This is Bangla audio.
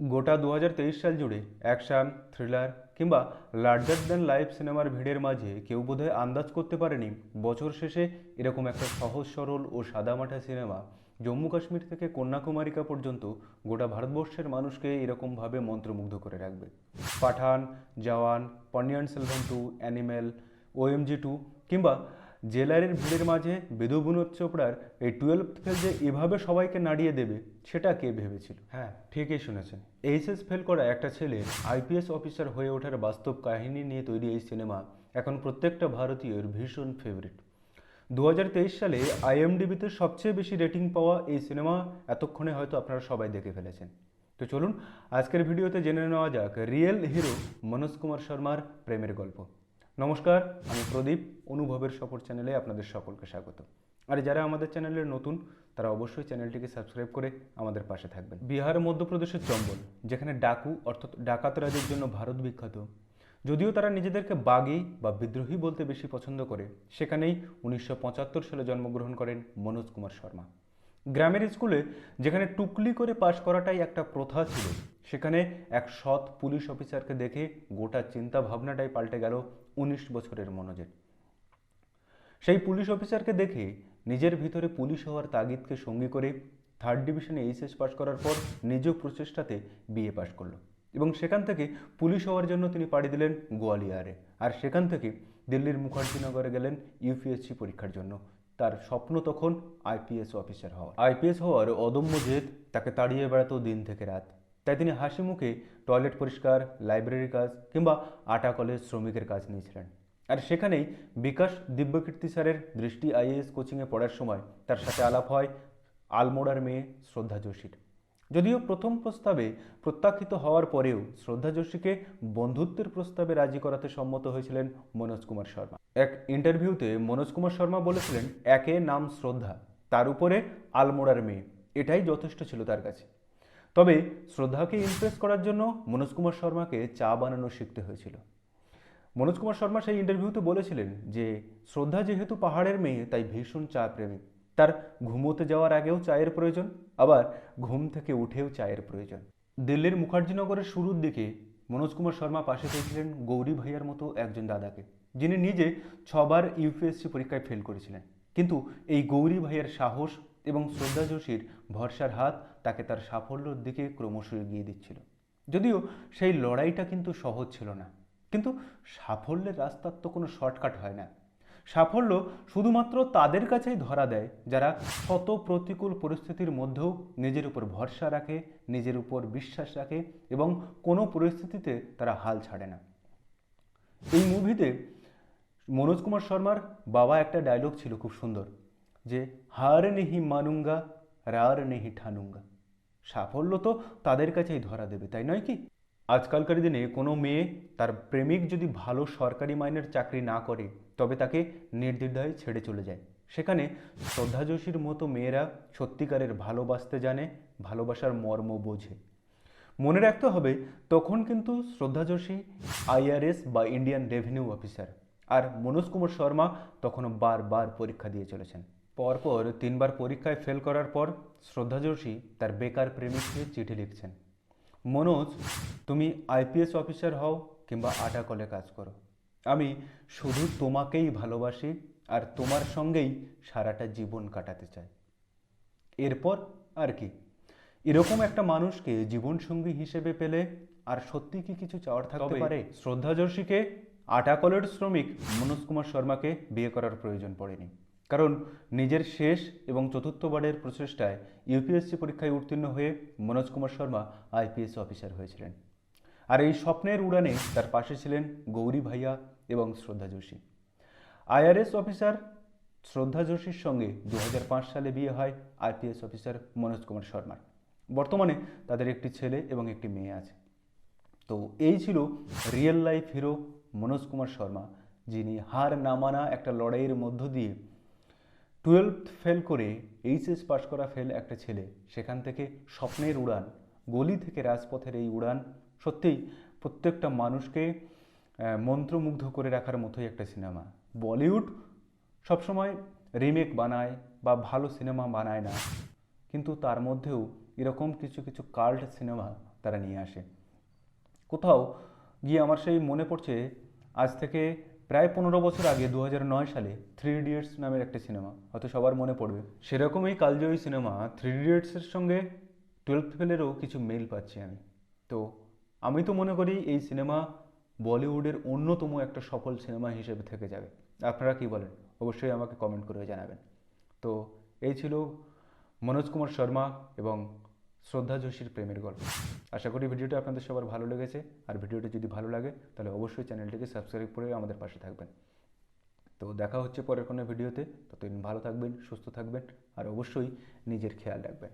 গোটা দু হাজার তেইশ সাল জুড়ে অ্যাকশন, থ্রিলার কিংবা লার্জার দ্যান লাইফ সিনেমার ভিড়ের মাঝে কেউ বোধহয় আন্দাজ করতে পারেনি বছর শেষে এরকম একটা সহজ, সরল ও সাদামাটা সিনেমা জম্মু কাশ্মীর থেকে কন্যাকুমারিকা পর্যন্ত গোটা ভারতবর্ষের মানুষকে এরকমভাবে মন্ত্রমুগ্ধ করে রাখবে। Pathaan, Jawan, Ponniyin Selvan two, animal, OMG two কিংবা জেলারের ভিড়ের মাঝে বিধু বিনোদ চোপড়ার এই টুয়েলভ ফেল যে এভাবে সবাইকে নাড়িয়ে দেবে সেটা কে ভেবেছিল? হ্যাঁ ঠিকই শুনেছেন। এইচএস ফেল করা একটা ছেলে আইপিএস অফিসার হয়ে ওঠার বাস্তব কাহিনী নিয়ে তৈরি এই সিনেমা এখন প্রত্যেকটা ভারতীয়র ভীষণ ফেভারিট দু হাজার তেইশ সালে আইএমডিবিতে সবচেয়ে বেশি রেটিং পাওয়া এই সিনেমা এতক্ষণে হয়তো আপনারা সবাই দেখে ফেলেছেন। তো চলুন আজকের ভিডিওতে জেনে নেওয়া যাক রিয়েল হিরো মনোজ কুমার শর্মার প্রেমের গল্প। নমস্কার, আমি প্রদীপ, অনুভবের সফর চ্যানেলে আপনাদের সকলকে স্বাগত। আর যারা আমাদের চ্যানেলের নতুন, তারা অবশ্যই চ্যানেলটিকে সাবস্ক্রাইব করে আমাদের পাশে থাকবেন। বিহার, মধ্যপ্রদেশের চম্বল, যেখানে ডাকু, অর্থাৎ ডাকাত রাজের জন্য ভারত বিখ্যাত। যদিও তারা নিজেদেরকে বাগী বা বিদ্রোহী বলতে বেশি পছন্দ করে, সেখানেই উনিশশো পঁচাত্তর সালে জন্মগ্রহণ করেন মনোজ কুমার শর্মা। গ্রামের স্কুলে যেখানে টুকলি করে পাশ করাটাই একটা প্রথা ছিল সেখানে এক সৎ পুলিশ অফিসারকে দেখে গোটা চিন্তা ভাবনাটাই পাল্টে গেল উনিশ বছরের মনোজের। সেই পুলিশ অফিসারকে দেখে নিজের ভিতরে পুলিশ হওয়ার তাগিদকে সঙ্গী করে থার্ড ডিভিশনে এইচএস পাশ করার পর নিজ প্রচেষ্টাতে বিএ পাশ করল এবং সেখান থেকে পুলিশ হওয়ার জন্য তিনি পাড়ি দিলেন গোয়ালিয়ারে। আর সেখান থেকে দিল্লির মুখার্জিনগরে গেলেন ইউপিএসসি পরীক্ষার জন্য। তার স্বপ্ন তখন আইপিএস অফিসার হওয়া আইপিএস হওয়ার অদম্য জেদ তাকে তাড়িয়ে বেড়াতো দিন থেকে রাত। তাই তিনি হাসি মুখে টয়লেট পরিষ্কার, লাইব্রেরির কাজ কিংবা আটা কলেজ শ্রমিকের কাজ নিয়েছিলেন। আর সেখানেই বিকাশ দিব্যকীর্তি স্যারের দৃষ্টি আইএএস কোচিংয়ে পড়ার সময় তার সাথে আলাপ হয় আলমোড়ার মেয়ে শ্রদ্ধা যোশীর। যদিও প্রথম প্রস্তাবে প্রত্যাখ্যিত হওয়ার পরেও শ্রদ্ধা যোশীকে বন্ধুত্বের প্রস্তাবে রাজি করাতে সম্মত হয়েছিলেন মনোজ কুমার শর্মা। এক ইন্টারভিউতে মনোজ কুমার শর্মা বলেছিলেন, একে নাম শ্রদ্ধা, তার উপরে আলমোড়ার মেয়ে। এটাই যথেষ্ট ছিল তার কাছে। তবে শ্রদ্ধাকে ইমপ্রেস করার জন্য মনোজ কুমার শর্মাকে চা বানানো শিখতে হয়েছিল। মনোজ কুমার শর্মা সেই ইন্টারভিউতে বলেছিলেন যে, শ্রদ্ধা যেহেতু পাহাড়ের মেয়ে, তাই ভীষণ চা প্রেমী। তার ঘুমোতে যাওয়ার আগেও চায়ের প্রয়োজন, আবার ঘুম থেকে উঠেও চায়ের প্রয়োজন। দিল্লির মুখার্জিনগরের শুরুর দিকে মনোজ কুমার শর্মা পাশে পেয়েছিলেন গৌরী ভাইয়ার মতো একজন দাদাকে, যিনি নিজে ছবার ইউপিএসসি পরীক্ষায় ফেল করেছিলেন। কিন্তু এই গৌরী ভাইয়ের সাহস এবং শ্রদ্ধা যোশীর ভরসার হাত তাকে তার সাফল্যের দিকে ক্রমশ এগিয়ে দিচ্ছিল। যদিও সেই লড়াইটা কিন্তু সহজ ছিল না। কিন্তু সাফল্যের রাস্তার তো কোনো শর্টকাট হয় না। সাফল্য শুধুমাত্র তাদের কাছেই ধরা দেয়, যারা শত প্রতিকূল পরিস্থিতির মধ্যেও নিজের উপর ভরসা রাখে, নিজের উপর বিশ্বাস রাখে এবং কোনো পরিস্থিতিতে তারা হাল ছাড়ে না। এই মুভিতে মনোজ কুমার শর্মার বাবা একটা ডায়লগ ছিল খুব সুন্দর। যে হার নেহি মানুঙ্গা, রার নেহি ঠানুঙ্গা। সাফল্য তো তাদের কাছেই ধরা দেবে, তাই নয় কি? আজকালকার দিনে কোনো মেয়ে তার প্রেমিক যদি ভালো সরকারি মাইনের চাকরি না করে, তবে তাকে নির্দ্বিধায় ছেড়ে চলে যায়। সেখানে শ্রদ্ধা যোশীর মতো মেয়েরা সত্যিকারের ভালোবাসতে জানে, ভালোবাসার মর্ম বোঝে। মনে রাখতে হবে, তখন কিন্তু শ্রদ্ধা যোশী আইআরএস বা ইন্ডিয়ান রেভিনিউ অফিসার। আর মনোজ কুমার শর্মা তখনও বারবার পরীক্ষা দিয়ে চলেছেন। পরপর তিনবার পরীক্ষায় ফেল করার পর শ্রদ্ধা যোশী তার বেকার প্রেমিককে চিঠি লিখছেন। মনোজ তুমি আইপিএস অফিসার হও কিংবা আটা কলে কাজ করো। আমি শুধু তোমাকেই ভালোবাসি আর তোমার সঙ্গেই সারাটা জীবন কাটাতে চাই। এরপর আর কি? এরকম একটা মানুষকে জীবনসঙ্গী হিসেবে পেলে আর সত্যি কি কিছু চাওয়ার থাকতে পারে? শ্রদ্ধা যোশীকে আটা কলের শ্রমিক মনোজ কুমার শর্মাকে বিয়ে করার প্রয়োজন পড়েনি। কারণ নিজের শেষ এবং চতুর্থবারের প্রচেষ্টায় ইউপিএসসি পরীক্ষায় উত্তীর্ণ হয়ে মনোজ কুমার শর্মা আইপিএস অফিসার হয়েছিলেন। আর এই স্বপ্নের উড়ানে তার পাশে ছিলেন গৌরী ভাইয়া এবং শ্রদ্ধা যোশী। আইআরএস অফিসার শ্রদ্ধা যোশীর সঙ্গে দু হাজার পাঁচ সালে বিয়ে হয় আইপিএস অফিসার মনোজ কুমার শর্মার। বর্তমানে তাদের একটি ছেলে এবং একটি মেয়ে আছে। তো এই ছিল real life hero Manoj Kumar Sharma, যিনি হার না মানা একটা লড়াইয়ের মধ্য দিয়ে টুয়েলভ ফেল করে এইচএস পাশ করা ফেল একটা ছেলে। সেখান থেকে স্বপ্নের উড়ান, গলি থেকে রাজপথের এই উড়ান, সত্যিই প্রত্যেকটা মানুষকে মন্ত্রমুগ্ধ করে রাখার মতোই একটা সিনেমা। বলিউড সবসময় রিমেক বানায় বা ভালো সিনেমা বানায় না। কিন্তু তার মধ্যেও এরকম কিছু কিছু কাল্ট সিনেমা তারা নিয়ে আসে। কোথাও গিয়ে আমার সেই মনে পড়ছে, আজ থেকে প্রায় পনেরো বছর আগে দু সালে থ্রি ইডিয়টস নামের একটা সিনেমা, হয়তো সবার মনে পড়বে। সেরকমই কালজয়ী সিনেমা থ্রি ইডিয়টসের সঙ্গে টুয়েলভ ফেলেরও কিছু মেল পাচ্ছি আমি। তো আমি তো মনে করি এই সিনেমা বলিউডের অন্যতম একটা সফল সিনেমা হিসেবে থেকে যাবে। আপনারা কি বলেন? অবশ্যই আমাকে কমেন্ট করে জানাবেন। তো এই ছিল মনোজ কুমার শর্মা এবং শ্রদ্ধা যোশীর প্রেমের গল্প। আশা করি ভিডিওটি আপনাদের সবার ভালো লেগেছে। আর ভিডিওটি যদি ভালো লাগে, তাহলে অবশ্যই চ্যানেলটিকে সাবস্ক্রাইব করে আমাদের পাশে থাকবেন। তো দেখা হচ্ছে পরের কোনো ভিডিওতে। ততদিন ভালো থাকবেন, সুস্থ থাকবেন, আর অবশ্যই নিজের খেয়াল রাখবেন।